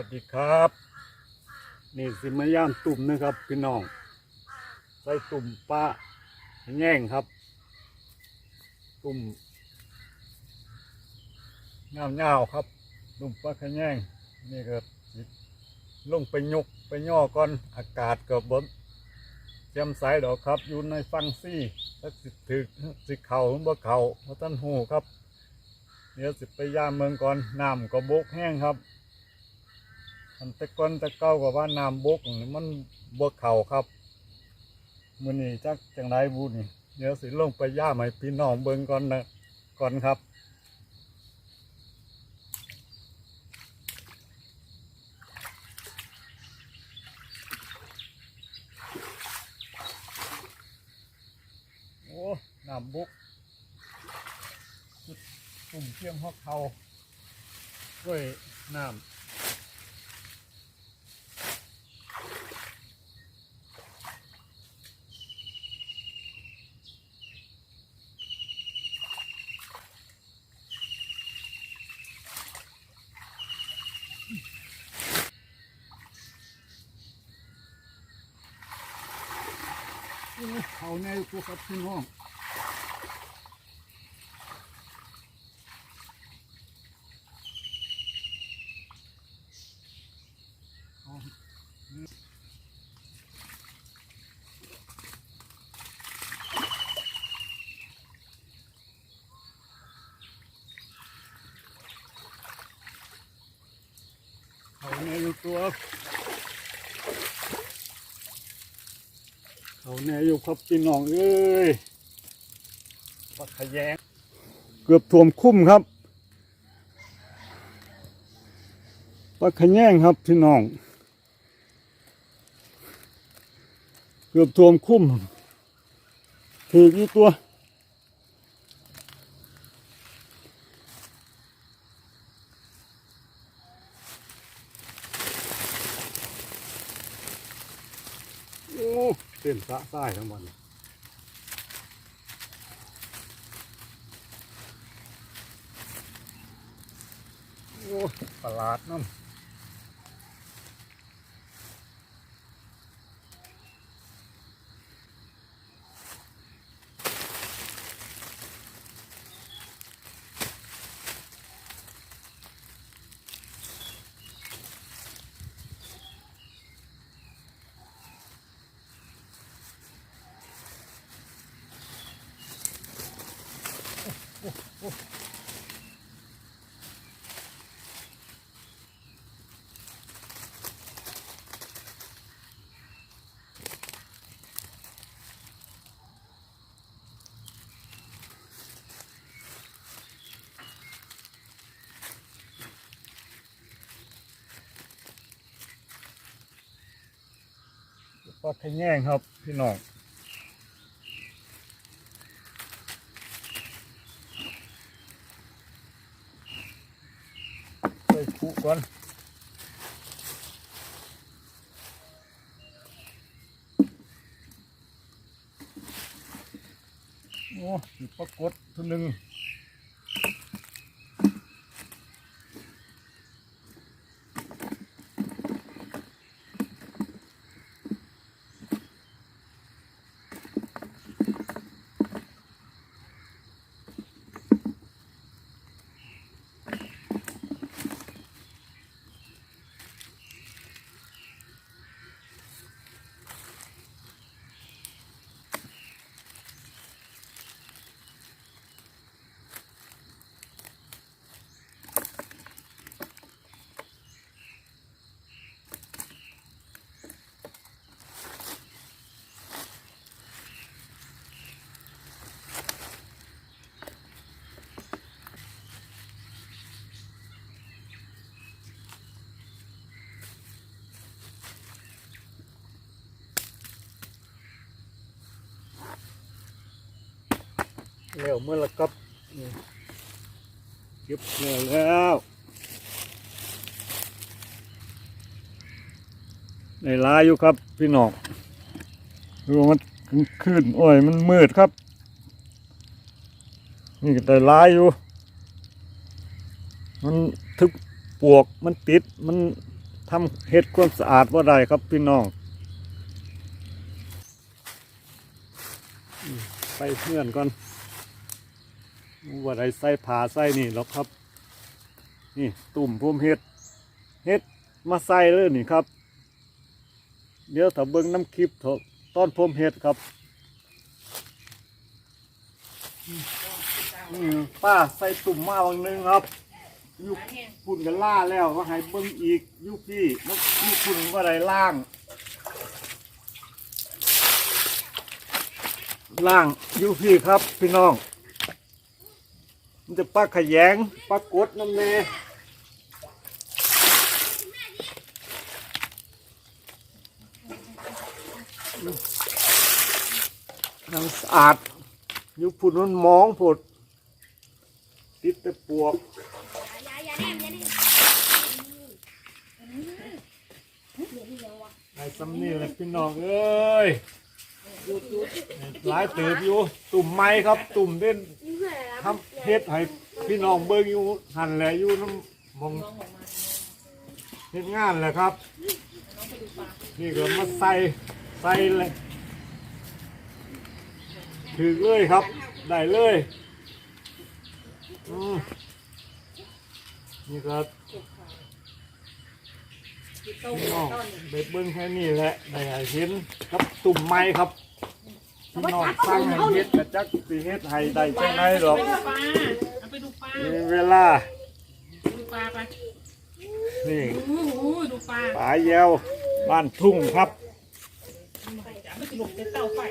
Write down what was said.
วัสดีครับ นี่สิมาย่ามตุ่มนะครับพี่น้อง ใส่ตุ่มปลาแง่งครับ ตุ่มเงาเงาครับ ตุ่มปลาขะแง่งนี่ก็สิลงไปยกไปย่อก่อนอากาศก็บนแจ่มใสดอกครับอยู่ในฟังซี่สักสิถึกสิเข่าหรือบ่เข่าเพราะท่านหูครับ เดี๋ยวสิไปย่ามเมืองก่อนน้ำก็บกแห้งครับ อันแตะก้อนแตะเก้ากับว่าน้ำบกนี่มันบกเข่าครับมือนี้จักจังไรบุญเดี๋ยวสิลงไปย่าให้พี่น้องเบิ่งก่อนนะก่อนครับโอ้น้ำบกจุดตุ่มเทียมหัวเขาด้วยน้ำ เขาแน่ตัวครับพี่น้องเขาแน่ตัวครับ เขาแน่อยู่ครับพี่น้องเอ้ยปักขยงเกือบท่วมคุ้มครับปักขยงครับพี่น้อง เกือบท่วมคุ้มถืออยู่ตัว โอ้ เต้นสะสายทั้งหมดโอ้ประหลาดน้ำป ลาขะแยงครับพี่น้องใส่คุก่อนโอ้ปรากฏตัวหนึ่ง เร็วเมื่อละกับนี่เก็บเร็วแล้วในลายอยู่ครับ พี่น้องดูมันขึ้นโอ้ยมันมืดครับ นี่ก็ได้ลายอยู่ มันทึบปวกมันติดมันทำเฮ็ดความสะอาดว่าได้ครับพี่น้องไปเพื่อนก่อน ว่าได้ใส่ผ้าใส่นี่หรอกครับ นี่ตุ่มพุ่มเฮ็ดเฮ็ดมาใส่เลยนี่ครับ เดี๋ยวถ้าเบิ่งน้ำคลิปเถอะตอนพุ่มเฮ็ดครับป้าใส่ตุ่มมาบางนึงครับยุคปุ่นกันล่าแล้วก็ให้เบิ้งอีกยุคพี่นยุคปุ่นว่าไรล่างล่างยุคพี่ครับพี่น้อง จะปลาขยงปลากดน้ำเนน้ำสะอาดยุคปุ่นมันมองผดติดแต่ปวกอย่าอย่าแนมอย่าแนมไอ้สำนี่แหละพี่น้องเอ้ยหลายเติบอยู่ตุ่มไม้ครับ ตุ่มเด่น เฮ็ดให้พี่น้องเบิ่งอยู่หันแหละอยู่น้ำมองเฮ็ดงานแหละครับ นี่ก็มาใส่ใส่เลยถือเลยครับ ได้เลยอืมนี่ก็พี่น้องได้เบิ่งแค่นี้แหละได้เห็นครับตุ่มไม้ครับ พี่น้องสร้างให้เฮ็ดกระจักสิเฮ็ดให้ได้จังไดหรอกปลาเอาไปดูปลามีเวลา ดูปลาไปนี่ โอ้โหดูปลาป่าแยวบ้านทุ่งครับจะไม่ติดหลงในเตาไฟ